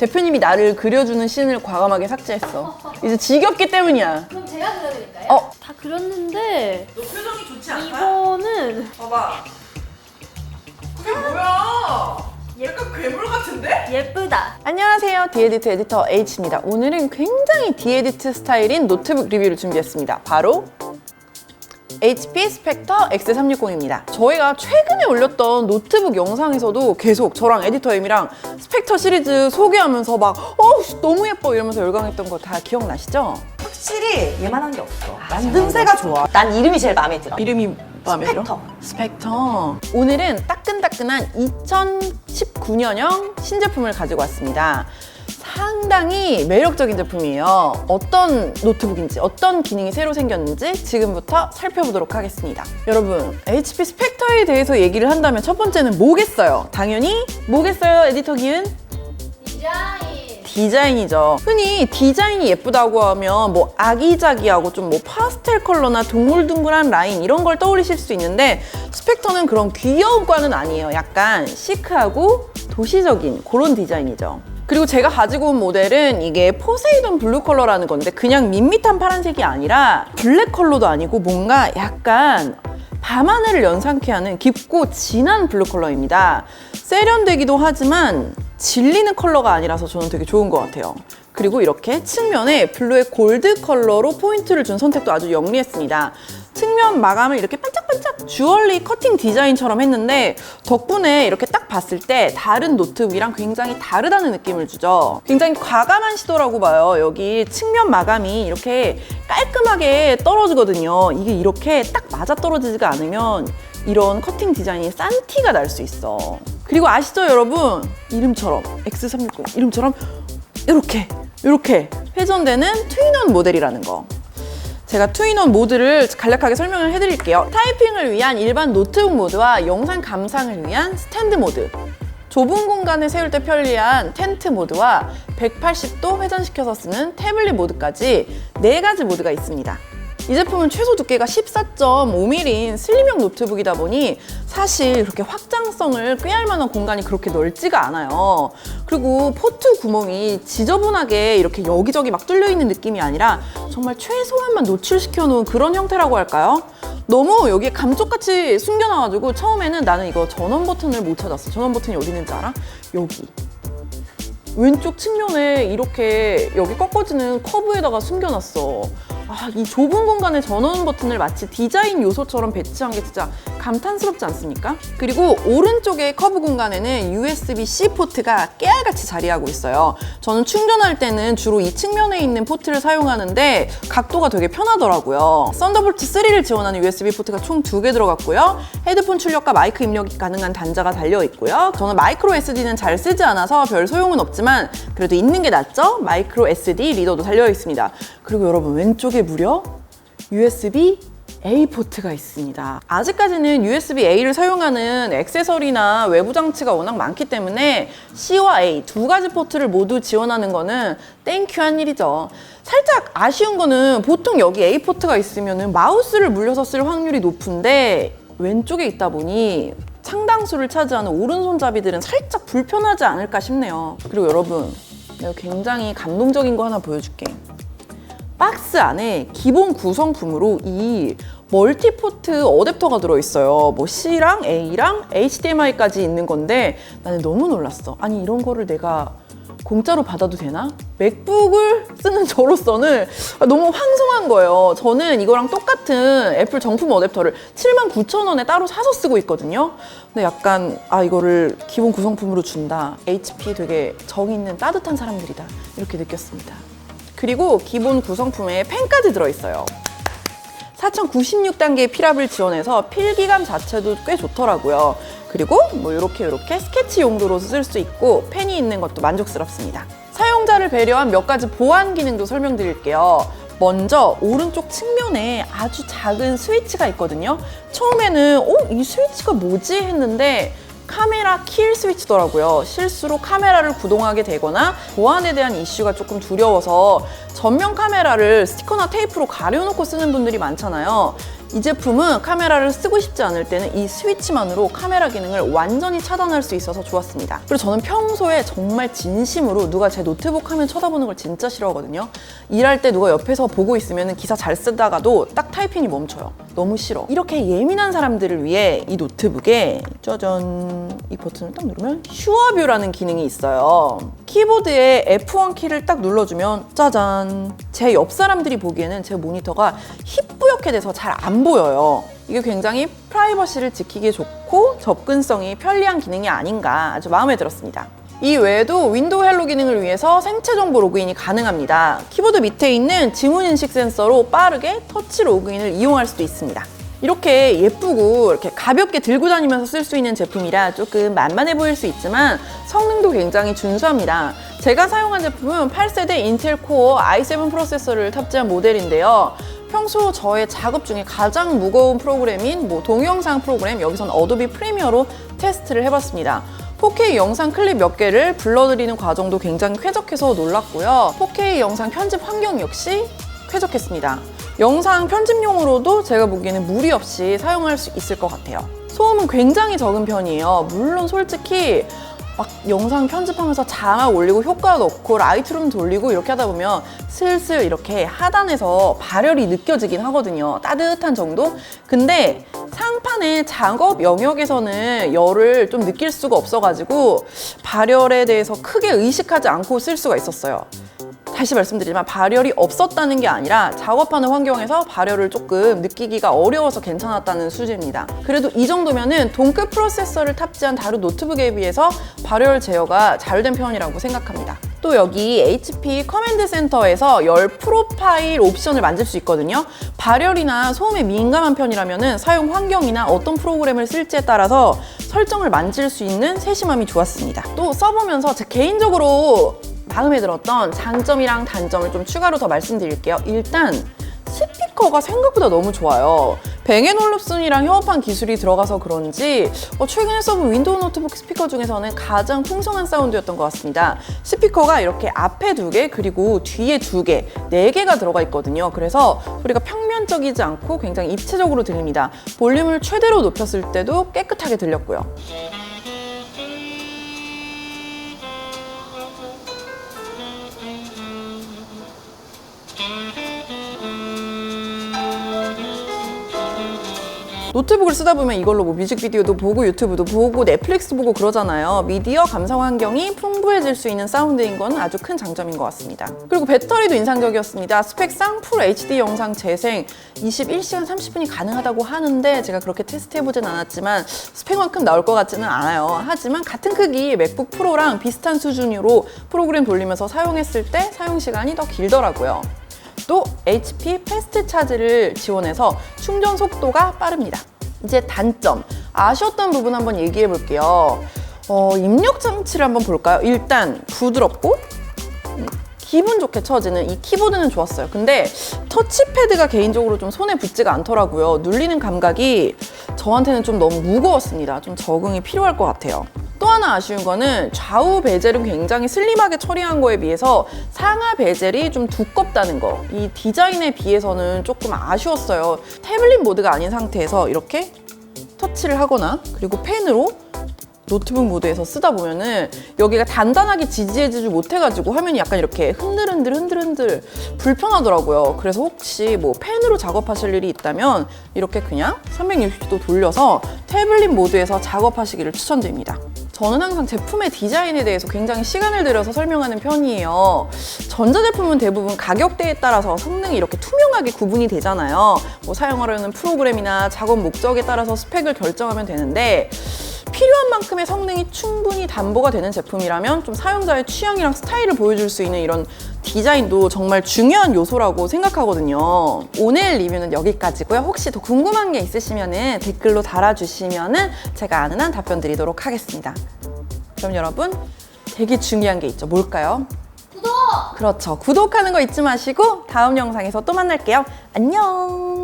대표님이 나를 그려주는 씬을 과감하게 삭제했어. 이제 지겹기 때문이야. 그럼 제가 그려드릴까요? 어, 다 그렸는데 너 표정이 좋지 않아? 이거는 봐봐. 그게 뭐야? 약간 괴물 같은데? 예쁘다. 안녕하세요. 디에디트 에디터 H입니다. 오늘은 굉장히 디에디트 스타일인 노트북 리뷰를 준비했습니다. 바로 HP 스펙터 X360입니다. 저희가 최근에 올렸던 노트북 영상에서도 계속 저랑 에디터 M이랑 스펙터 시리즈 소개하면서 막 어, 너무 예뻐 이러면서 열광했던 거 다 기억나시죠? 확실히 얘만한 게 없어. 만듦새가 좋아. 난 이름이 제일 마음에 들어. 이름이 마음에 들어? 스펙터. 스펙터. 오늘은 따끈따끈한 2019년형 신제품을 가지고 왔습니다. 상당히 매력적인 제품이에요. 어떤 노트북인지, 어떤 기능이 새로 생겼는지 지금부터 살펴보도록 하겠습니다. 여러분, HP 스펙터에 대해서 얘기를 한다면 첫 번째는 뭐겠어요? 당연히 뭐겠어요, 에디터 기은? 디자인. 디자인이죠. 흔히 디자인이 예쁘다고 하면 뭐 아기자기하고 좀 뭐 파스텔 컬러나 둥글둥글한 라인 이런 걸 떠올리실 수 있는데 스펙터는 그런 귀여운 과는 아니에요. 약간 시크하고 도시적인 그런 디자인이죠. 그리고 제가 가지고 온 모델은 이게 포세이돈 블루 컬러라는 건데 그냥 밋밋한 파란색이 아니라 블랙 컬러도 아니고 뭔가 약간 밤하늘을 연상케 하는 깊고 진한 블루 컬러입니다. 세련되기도 하지만 질리는 컬러가 아니라서 저는 되게 좋은 것 같아요. 그리고 이렇게 측면에 블루의 골드 컬러로 포인트를 준 선택도 아주 영리했습니다. 측면 마감을 이렇게 반짝 반짝 주얼리 커팅 디자인처럼 했는데 덕분에 이렇게 딱 봤을 때 다른 노트북이랑 굉장히 다르다는 느낌을 주죠. 굉장히 과감한 시도라고 봐요. 여기 측면 마감이 이렇게 깔끔하게 떨어지거든요. 이게 이렇게 딱 맞아 떨어지지가 않으면 이런 커팅 디자인이 싼 티가 날 수 있어. 그리고 아시죠, 여러분? 이름처럼 X360 이름처럼 이렇게 이렇게 회전되는 트윈원 모델이라는 거. 제가 투인원 모드를 간략하게 설명을 해드릴게요. 타이핑을 위한 일반 노트북 모드와 영상 감상을 위한 스탠드 모드. 좁은 공간에 세울 때 편리한 텐트 모드와 180도 회전시켜서 쓰는 태블릿 모드까지 네 가지 모드가 있습니다. 이 제품은 최소 두께가 14.5mm인 슬림형 노트북이다 보니 사실 그렇게 확장성을 꾀할 만한 공간이 그렇게 넓지가 않아요. 그리고 포트 구멍이 지저분하게 이렇게 여기저기 막 뚫려 있는 느낌이 아니라 정말 최소한만 노출시켜 놓은 그런 형태라고 할까요? 너무 여기에 감쪽같이 숨겨놔가지고 처음에는 나는 이거 전원 버튼을 못 찾았어. 전원 버튼이 어디 있는지 알아? 여기. 왼쪽 측면에 이렇게 여기 꺾어지는 커브에다가 숨겨놨어. 아, 이 좁은 공간에 전원 버튼을 마치 디자인 요소처럼 배치한 게 진짜 감탄스럽지 않습니까? 그리고 오른쪽의 커브 공간에는 USB-C 포트가 깨알같이 자리하고 있어요. 저는 충전할 때는 주로 이 측면에 있는 포트를 사용하는데 각도가 되게 편하더라고요. 썬더볼트 3를 지원하는 USB 포트가 총 두 개 들어갔고요. 헤드폰 출력과 마이크 입력이 가능한 단자가 달려 있고요. 저는 마이크로 SD는 잘 쓰지 않아서 별 소용은 없지만 그래도 있는 게 낫죠? 마이크로 SD 리더도 달려 있습니다. 그리고 여러분 왼쪽에 무려 USB A 포트가 있습니다. 아직까지는 USB-A를 사용하는 액세서리나 외부 장치가 워낙 많기 때문에 C와 A 두 가지 포트를 모두 지원하는 거는 땡큐한 일이죠. 살짝 아쉬운 거는 보통 여기 A 포트가 있으면 마우스를 물려서 쓸 확률이 높은데 왼쪽에 있다 보니 상당수를 차지하는 오른손잡이들은 살짝 불편하지 않을까 싶네요. 그리고 여러분, 내가 굉장히 감동적인 거 하나 보여줄게. 박스 안에 기본 구성품으로 이 멀티포트 어댑터가 들어있어요. 뭐 C랑 A랑 HDMI까지 있는 건데 나는 너무 놀랐어. 아니 이런 거를 내가 공짜로 받아도 되나? 맥북을 쓰는 저로서는 너무 황송한 거예요. 저는 이거랑 똑같은 애플 정품 어댑터를 79,000원에 따로 사서 쓰고 있거든요. 근데 약간 아 이거를 기본 구성품으로 준다. HP 되게 정 있는 따뜻한 사람들이다. 이렇게 느꼈습니다. 그리고 기본 구성품에 펜까지 들어있어요. 4096단계의 필압을 지원해서 필기감 자체도 꽤 좋더라고요. 그리고 뭐 이렇게 이렇게 스케치 용도로 쓸 수 있고 펜이 있는 것도 만족스럽습니다. 사용자를 배려한 몇 가지 보안 기능도 설명드릴게요. 먼저 오른쪽 측면에 아주 작은 스위치가 있거든요. 처음에는 어? 이 스위치가 뭐지? 했는데 카메라 킬 스위치더라고요. 실수로 카메라를 구동하게 되거나 보안에 대한 이슈가 조금 두려워서 전면 카메라를 스티커나 테이프로 가려놓고 쓰는 분들이 많잖아요. 이 제품은 카메라를 쓰고 싶지 않을 때는 이 스위치만으로 카메라 기능을 완전히 차단할 수 있어서 좋았습니다. 그리고 저는 평소에 정말 진심으로 누가 제 노트북 화면 쳐다보는 걸 진짜 싫어하거든요. 일할 때 누가 옆에서 보고 있으면 기사 잘 쓰다가도 딱 타이핑이 멈춰요. 너무 싫어. 이렇게 예민한 사람들을 위해 이 노트북에 짜잔 이 버튼을 딱 누르면 슈어뷰라는 기능이 있어요. 키보드에 F1 키를 딱 눌러주면 짜잔 제 옆 사람들이 보기에는 제 모니터가 희뿌옇게 돼서 잘 안 보여요. 이게 굉장히 프라이버시를 지키기 좋고 접근성이 편리한 기능이 아닌가 아주 마음에 들었습니다. 이 외에도 윈도우 헬로 기능을 위해서 생체 정보 로그인이 가능합니다. 키보드 밑에 있는 지문 인식 센서로 빠르게 터치 로그인을 이용할 수도 있습니다. 이렇게 예쁘고 이렇게 가볍게 들고 다니면서 쓸 수 있는 제품이라 조금 만만해 보일 수 있지만 성능도 굉장히 준수합니다. 제가 사용한 제품은 8세대 인텔 코어 i7 프로세서를 탑재한 모델인데요. 평소 저의 작업 중에 가장 무거운 프로그램인 뭐 동영상 프로그램 여기선 어도비 프리미어로 테스트를 해봤습니다. 4K 영상 클립 몇 개를 불러들이는 과정도 굉장히 쾌적해서 놀랐고요. 4K 영상 편집 환경 역시 쾌적했습니다. 영상 편집용으로도 제가 보기에는 무리 없이 사용할 수 있을 것 같아요. 소음은 굉장히 적은 편이에요. 물론 솔직히 막 영상 편집하면서 자막 올리고 효과 넣고 라이트룸 돌리고 이렇게 하다 보면 슬슬 이렇게 하단에서 발열이 느껴지긴 하거든요. 따뜻한 정도? 근데 상판의 작업 영역에서는 열을 좀 느낄 수가 없어가지고 발열에 대해서 크게 의식하지 않고 쓸 수가 있었어요. 다시 말씀드리지만 발열이 없었다는 게 아니라 작업하는 환경에서 발열을 조금 느끼기가 어려워서 괜찮았다는 수준입니다. 그래도 이 정도면은 동급 프로세서를 탑재한 다른 노트북에 비해서 발열 제어가 잘 된 편이라고 생각합니다. 또 여기 HP 커맨드 센터에서 열 프로파일 옵션을 만질 수 있거든요. 발열이나 소음에 민감한 편이라면 사용 환경이나 어떤 프로그램을 쓸지에 따라서 설정을 만질 수 있는 세심함이 좋았습니다. 또 써보면서 제 개인적으로 마음에 들었던 장점이랑 단점을 좀 추가로 더 말씀드릴게요. 일단 스피커가 생각보다 너무 좋아요. 뱅앤올룹슨이랑 협업한 기술이 들어가서 그런지 어, 최근에 써본 윈도우 노트북 스피커 중에서는 가장 풍성한 사운드였던 것 같습니다. 스피커가 이렇게 앞에 두 개, 그리고 뒤에 두 개, 네 개가 들어가 있거든요. 그래서 소리가 평면적이지 않고 굉장히 입체적으로 들립니다. 볼륨을 최대로 높였을 때도 깨끗하게 들렸고요. 노트북을 쓰다 보면 이걸로 뭐 뮤직비디오도 보고 유튜브도 보고 넷플릭스 보고 그러잖아요. 미디어 감상 환경이 풍부해질 수 있는 사운드인 건 아주 큰 장점인 것 같습니다. 그리고 배터리도 인상적이었습니다. 스펙상 풀 HD 영상 재생 21시간 30분이 가능하다고 하는데 제가 그렇게 테스트해보진 않았지만 스펙만큼 나올 것 같지는 않아요. 하지만 같은 크기 맥북 프로랑 비슷한 수준으로 프로그램 돌리면서 사용했을 때 사용 시간이 더 길더라고요. 또 HP 패스트 차지를 지원해서 충전 속도가 빠릅니다. 이제 단점. 아쉬웠던 부분 한번 얘기해 볼게요. 어, 입력 장치를 한번 볼까요? 일단 부드럽고 음, 기분 좋게 쳐지는 이 키보드는 좋았어요. 근데 터치패드가 개인적으로 좀 손에 붙지가 않더라고요. 눌리는 감각이 저한테는 좀 너무 무거웠습니다. 좀 적응이 필요할 것 같아요. 또 하나 아쉬운 거는 좌우 베젤은 굉장히 슬림하게 처리한 거에 비해서 상하 베젤이 좀 두껍다는 거. 이 디자인에 비해서는 조금 아쉬웠어요. 태블릿 모드가 아닌 상태에서 이렇게 터치를 하거나 그리고 펜으로 노트북 모드에서 쓰다 보면은 여기가 단단하게 지지해지지 못해가지고 화면이 약간 이렇게 흔들흔들 흔들흔들 불편하더라고요. 그래서 혹시 뭐 펜으로 작업하실 일이 있다면 이렇게 그냥 360도 돌려서 태블릿 모드에서 작업하시기를 추천드립니다. 저는 항상 제품의 디자인에 대해서 굉장히 시간을 들여서 설명하는 편이에요. 전자제품은 대부분 가격대에 따라서 성능이 이렇게 투명하게 구분이 되잖아요. 뭐 사용하려는 프로그램이나 작업 목적에 따라서 스펙을 결정하면 되는데 필요한 만큼의 성능이 충분히 담보가 되는 제품이라면 좀 사용자의 취향이랑 스타일을 보여줄 수 있는 이런 디자인도 정말 중요한 요소라고 생각하거든요. 오늘 리뷰는 여기까지고요. 혹시 더 궁금한 게 있으시면 댓글로 달아주시면 제가 아는 한 답변 드리도록 하겠습니다. 그럼 여러분 되게 중요한 게 있죠. 뭘까요? 구독! 그렇죠. 구독하는 거 잊지 마시고 다음 영상에서 또 만날게요. 안녕!